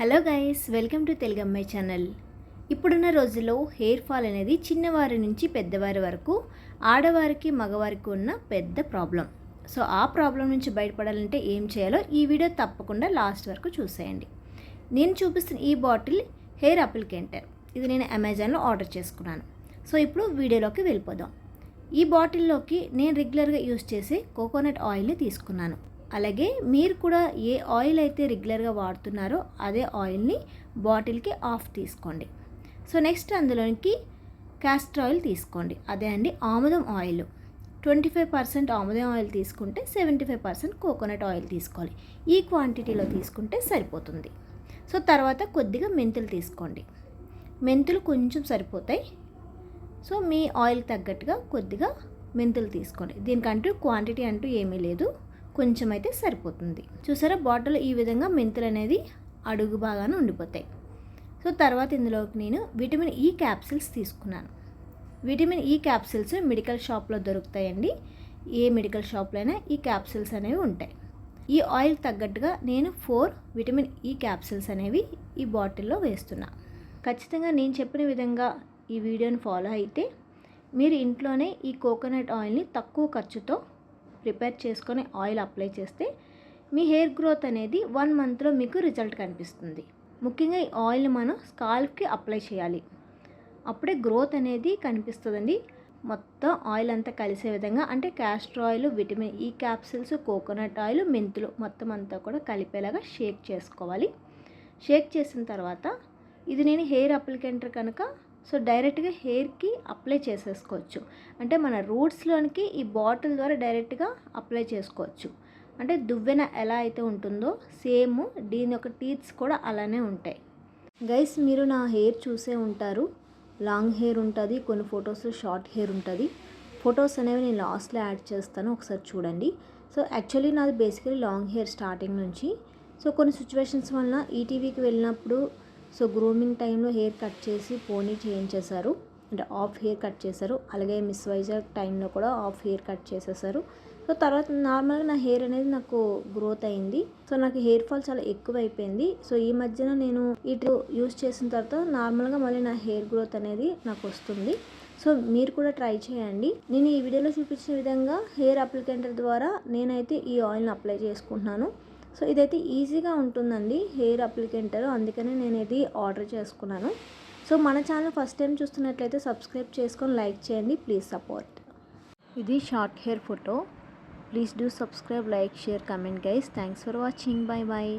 Hello guys welcome to Telugu Ammayi channel. ఇప్పుడున్న రోజుల్లో hair fall అనేది చిన్నవారి నుంచి పెద్దవారి వరకు ఆడవారికి మగవారికి ఉన్న పెద్ద ప్రాబ్లం. సో ఆ ప్రాబ్లం నుంచి బయటపడాలంటే ఏం చేయాలో ఈ వీడియో తప్పకుండా లాస్ట్ వరకు చూసేయండి. నేను చూపిస్తున్న ఈ బాటిల్ హెయిర్ అప్లికేంటర్ ఇది నేను అమెజాన్లో ఆర్డర్ చేసుకున్నాను. సో ఇప్పుడు వీడియోలోకి వెళ్ళిపోదాం. ఈ బాటిల్లోకి నేను రెగ్యులర్గా యూస్ చేసే కోకోనట్ ఆయిల్ని తీసుకున్నాను. అలాగే మీరు కూడా ఏ ఆయిల్ అయితే రెగ్యులర్గా వాడుతున్నారో అదే ఆయిల్ని బాటిల్కి ఆఫ్ తీసుకోండి. సో నెక్స్ట్ అందులోనికి క్యాస్టర్ ఆయిల్ తీసుకోండి. అదే అండి ఆముదం ఆయిల్. ట్వంటీ ఫైవ్ పర్సెంట్ ఆముదం ఆయిల్ తీసుకుంటే seventy five percent coconut oil తీసుకోవాలి. ఈ క్వాంటిటీలో తీసుకుంటే సరిపోతుంది. సో తర్వాత కొద్దిగా మెంతులు తీసుకోండి. మెంతులు కొంచెం సరిపోతాయి. సో మీ ఆయిల్ తగ్గట్టుగా కొద్దిగా మెంతులు తీసుకోండి. దీనికంటూ క్వాంటిటీ అంటూ ఏమీ లేదు. కొంచెం అయితే సరిపోతుంది. చూసారా? బాటిల్ ఈ విధంగా మెంతులు అనేది అడుగు బాగానే ఉండిపోతాయి. సో తర్వాత ఇందులోకి నేను విటమిన్ ఈ క్యాప్సిల్స్ తీసుకున్నాను. విటమిన్ ఈ క్యాప్సిల్స్ మెడికల్ షాప్లో దొరుకుతాయండి. ఏ మెడికల్ షాప్లో అయినా ఈ క్యాప్సిల్స్ అనేవి ఉంటాయి. ఈ ఆయిల్ తగ్గట్టుగా నేను ఫోర్ విటమిన్ ఈ క్యాప్సిల్స్ అనేవి ఈ బాటిల్లో వేస్తున్నా. ఖచ్చితంగా నేను చెప్పిన విధంగా ఈ వీడియోని ఫాలో అయితే మీరు ఇంట్లోనే ఈ కోకోనట్ ఆయిల్ని తక్కువ ఖర్చుతో ప్రిపేర్ చేసుకొని ఆయిల్ అప్లై చేస్తే మీ హెయిర్ గ్రోత్ అనేది వన్ మంత్లో మీకు రిజల్ట్ కనిపిస్తుంది. ముఖ్యంగా ఈ ఆయిల్ని మనం స్కాల్ఫ్కి అప్లై చేయాలి. అప్పుడే గ్రోత్ అనేది కనిపిస్తుందండి. మొత్తం ఆయిల్ అంతా కలిసే విధంగా అంటే castor oil vitamin E capsules coconut oil మెంతులు మొత్తం అంతా కూడా కలిపేలాగా షేక్ చేసుకోవాలి. షేక్ చేసిన తర్వాత ఇది నేను హెయిర్ అప్లికెంటర్ కనుక సో డైరెక్ట్గా హెయిర్కి అప్లై చేసేసుకోవచ్చు. అంటే మన రూట్స్లోనికి ఈ బాటిల్ ద్వారా డైరెక్ట్గా అప్లై చేసుకోవచ్చు. అంటే దువ్వెన ఎలా అయితే ఉంటుందో సేమ్ దీని యొక్క టీత్స్ కూడా అలానే ఉంటాయి. గైస్ మీరు నా హెయిర్ చూసే ఉంటారు. లాంగ్ హెయిర్ ఉంటుంది కొన్ని ఫొటోస్లో షార్ట్ హెయిర్ ఉంటుంది. ఫొటోస్ అనేవి నేను లాస్ట్లో యాడ్ చేస్తాను ఒకసారి చూడండి. సో యాక్చువల్లీ నాది బేసికలీ లాంగ్ హెయిర్ స్టార్టింగ్ నుంచి. సో కొన్ని సిచ్యువేషన్స్ వలన ఈటీవీకి వెళ్ళినప్పుడు సో గ్రూమింగ్ టైంలో హెయిర్ కట్ చేసి పోనీ చేయించేశారు. అంటే ఆఫ్ హెయిర్ కట్ చేశారు. అలాగే మిస్ వైజాగ్ టైంలో కూడా ఆఫ్ హెయిర్ కట్ చేసేసారు సో తర్వాత నార్మల్గా నా హెయిర్ అనేది నాకు గ్రోత్ అయింది. సో నాకు హెయిర్ ఫాల్ చాలా ఎక్కువ అయిపోయింది సో ఈ మధ్యన నేను ఇటు యూస్ చేసిన తర్వాత నార్మల్గా మళ్ళీ నా హెయిర్ గ్రోత్ అనేది నాకు వస్తుంది. సో మీరు కూడా ట్రై చేయండి. నేను ఈ వీడియోలో చూపించిన విధంగా హెయిర్ అప్లికేటర్ ద్వారా నేనైతే ఈ ఆయిల్ని అప్లై చేసుకుంటున్నాను. సో ఇదైతే ఈజీగా ఉంటుందండి హెయిర్ అప్లికెంటర్. అందుకనే నేను ఇది ఆర్డర్ చేసుకున్నాను. సో మన ఛానల్ ఫస్ట్ టైం చూస్తున్నట్లయితే సబ్స్క్రైబ్ చేసుకొని లైక్ చేయండి. Please support. ఇది short hair photo. Please do subscribe like share comment guys. Thanks for watching. Bye bye